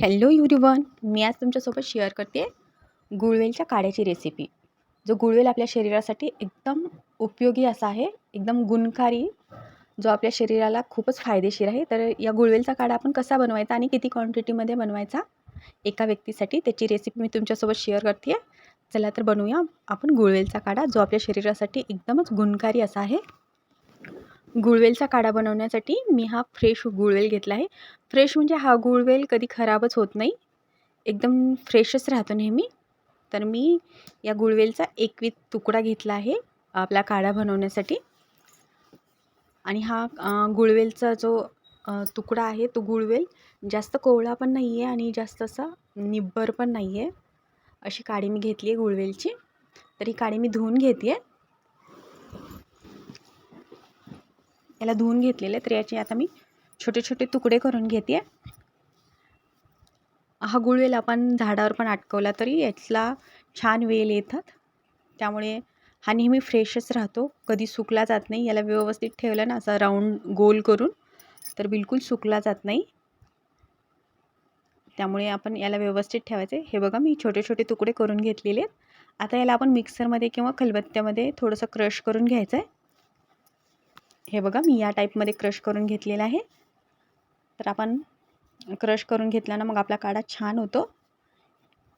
Hello युरिवन मी आज तुमच्यासोबत share करते गुळवेलच्या काड्याची रेसिपी जो गुळवेल आपल्या शरीरासाठी एकदम उपयोगी असा आहे एकदम गुणकारी जो आपल्या शरीराला खूपच फायदेशीर आहे. तर या गुळवेलचा काढा आपण कसा बनवायचा आणि किती क्वांटिटीमध्ये बनवायचा एका व्यक्तीसाठी त्याची रेसिपी मी तुमच्यासोबत शेअर करते. चला तर बनवूया आपण गुळवेलचा काढा जो आपल्या शरीरासाठी एकदमच गुणकारी असा आहे. गुळवेलचा काढा बनवण्यासाठी मी हा फ्रेश गुळवेल घेतला आहे. फ्रेश म्हणजे हा गुळवेल कधी खराबच होत नाही. एकदम फ्रेशच राहतो नेहमी. तर मी या गुळवेलचा एकवीस तुकडा घेतला आहे आपला काढा बनवण्यासाठी. आणि हा गुळवेलचा जो तुकडा आहे तो गुळवेल जास्त कोवळा पण नाही आहे आणि जास्त असा निब्बर पण नाही आहे अशी काडी मी घेतली आहे गुळवेलची. तर ही काडी मी धुवून घेते आहे याला धुवून घेतलेले तर याचे आता मी छोटे छोटे तुकडे करून घेते. हा गुळवेल आपण झाडावर पण अटकवला तरी यातला छान वेल येतात. त्यामुळे हा नेहमी फ्रेशच राहतो. कधी सुकला जात नाही. याला व्यवस्थित ठेवलं ना असा राऊंड गोल करून तर बिलकुल सुकला जात नाही. त्यामुळे आपण याला व्यवस्थित ठेवायचे. हे बघा मी छोटे छोटे तुकडे करून घेतलेले आहेत. आता याला आपण मिक्सरमध्ये किंवा खलबत्त्यामध्ये थोडंसं क्रश करून घ्यायचं आहे हे बघा मी या टाईपमध्ये क्रश करून घेतलेला आहे. तर आपण क्रश करून घेतल्यानं मग आपला काढा छान होतो.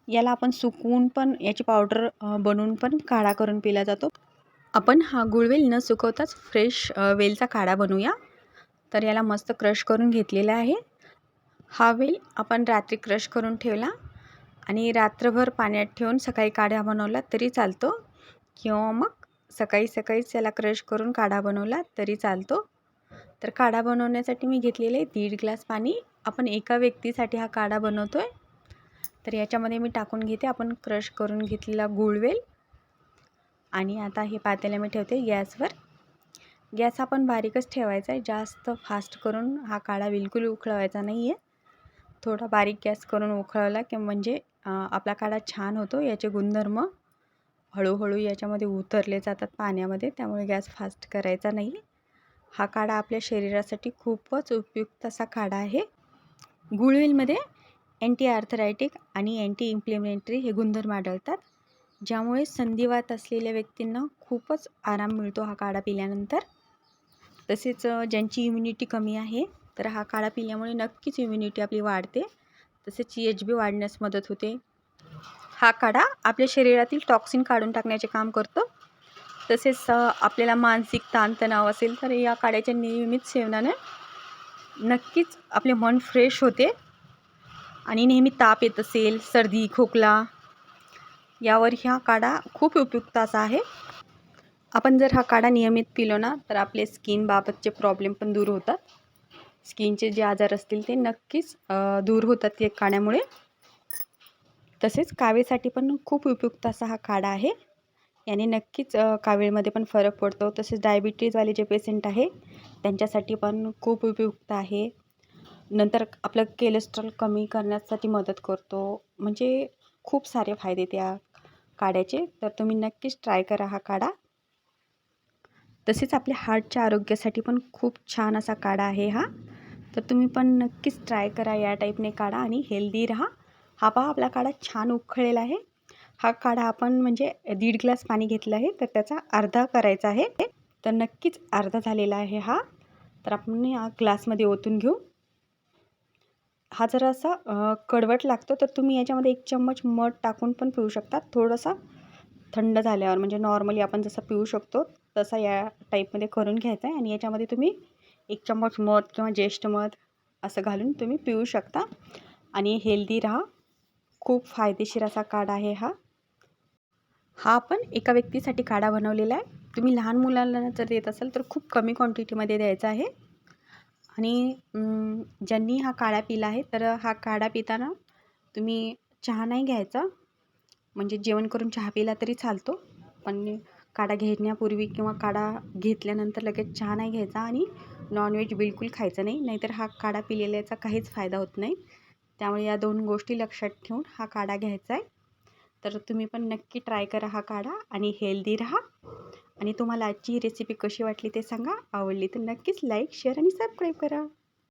याला आपण सुकवून पण याची पावडर बनवून पण काढा करून पिला जातो. आपण हा गुळवेल न सुकवताच फ्रेश वेलचा काढा बनवूया. तर याला मस्त क्रश करून घेतलेला आहे. हा वेल आपण रात्री क्रश करून ठेवला आणि रात्रभर पाण्यात ठेवून सकाळी काढा बनवला तरी चालतो. किंवा मग सकाळी सकाळीच याला क्रश करून काढा बनवला तरी चालतो. तर काढा बनवण्यासाठी मी घेतलेले दीड ग्लास पाणी. आपण एका व्यक्तीसाठी हा काढा बनवतो आहे तर याच्यामध्ये मी टाकून घेते. आपण क्रश करून घेतलेला गुळवेल आणि आता हे पातेल्या मी ठेवते गॅसवर. गॅस आपण बारीकच ठेवायचा आहे. जास्त फास्ट करून हा काढा बिलकुल उकळवायचा नाही आहे थोडा बारीक गॅस करून उकळवला की म्हणजे आपला काढा छान होतो. याचे गुणधर्म हळूहळू याच्यामध्ये उतरले जातात पाण्यामध्ये त्यामुळे गॅस फास्ट करायचा नाही. हा काढा आपल्या शरीरासाठी खूपच उपयुक्त असा काढा आहे. गुळवेलमध्ये अँटी आर्थरायटिक आणि अँटी इम्प्लिमेंटरी हे गुणधर्म आढळतात ज्यामुळे संधिवात असलेल्या व्यक्तींना खूपच आराम मिळतो हा काढा पिल्यानंतर. तसेच ज्यांची इम्युनिटी कमी आहे तर हा काढा पिल्यामुळे नक्कीच इम्युनिटी आपली वाढते. तसेच एच बी वाढण्यास मदत होते. हा काढा. आपल्या शरीरातील टॉक्सिन काढून टाकण्याचे काम करतो. तसेच आपल्याला मानसिक ताणतणाव असेल तर या काड्याच्या नियमित सेवनाने नक्कीच आपले मन फ्रेश होते आणि नेहमी ताप येत असेल सर्दी खोकला यावर ह्या काढा खूप उपयुक्त असा आहे. आपण जर हा काढा नियमित पिलो ना तर आपले स्किनबाबतचे प्रॉब्लेम पण दूर होतात. स्किनचे जे आजार असतील ते नक्कीच दूर होतात या काढ्यामुळे तसेच कावेसाठी पण खूप उपयुक्त असा हा काढा आहे. याने नक्कीच कावीळमध्ये पण फरक पडतो. तसेच डायबिटीजवाले जे पेशंट आहे त्यांच्यासाठी पण खूप उपयुक्त आहे. नंतर आपलं केलेस्ट्रॉल कमी करण्यासाठी मदत करतो. म्हणजे खूप सारे फायदे त्या काढ्याचे तर तुम्ही नक्कीच ट्राय करा हा काढा तसेच आपल्या हार्टच्या आरोग्यासाठी पण खूप छान असा काढा आहे हा. तर तुम्ही पण नक्कीच ट्राय करा या टाईपने काढा आणि हेल्दी राहा. हा पहा आपला काढा छान उखळलेला आहे. हा काढा आपण म्हणजे दीड ग्लास पाणी घेतलं आहे तर त्याचा अर्धा करायचा आहे. तर नक्कीच अर्धा झालेला आहे हा. तर आपण या ग्लासमध्ये ओतून घेऊ. हा जर असा कडवट लागतो तर तुम्ही याच्यामध्ये एक चम्मच मध टाकून पण पिऊ शकता. थोडंसं थंड झाल्यावर म्हणजे नॉर्मली आपण जसं पिऊ शकतो तसा या टाईपमध्ये करून घ्यायचा आहे. आणि याच्यामध्ये तुम्ही एक चम्मच मध किंवा ज्येष्ठ मध असं घालून तुम्ही पिऊ शकता. आणि हेल्दी राहा. खूप फायदेशीर असा काढा आहे हा. हा आपण एका व्यक्तीसाठी काढा बनवलेला आहे. तुम्ही लहान मुलांना जर देत असाल तर खूप कमी क्वांटिटीमध्ये द्यायचा आहे. आणि ज्यांनी हा काढा पिला आहे तर हा काढा पिताना तुम्ही चहा नाही घ्यायचा. म्हणजे जेवण करून चहा पिला तरी चालतो. पण काढा घेण्यापूर्वी किंवा काढा घेतल्यानंतर लगेच चहा नाही घ्यायचा आणि नॉनव्हेज बिलकुल खायचं नाही. नाहीतर हा काढा पिलेल्याचा काहीच फायदा होत नाही. त्यामुळे या दोन गोष्टी लक्षात ठेवून हा काढा घ्यायचा आहे. तर तुम्ही पण नक्की ट्राय करा हा काढा आणि हेल्दी राहा. आणि तुम्हाला आजची रेसिपी कशी वाटली ते सांगा. आवडली तर नक्कीच लाईक शेअर आणि सबस्क्राईब करा.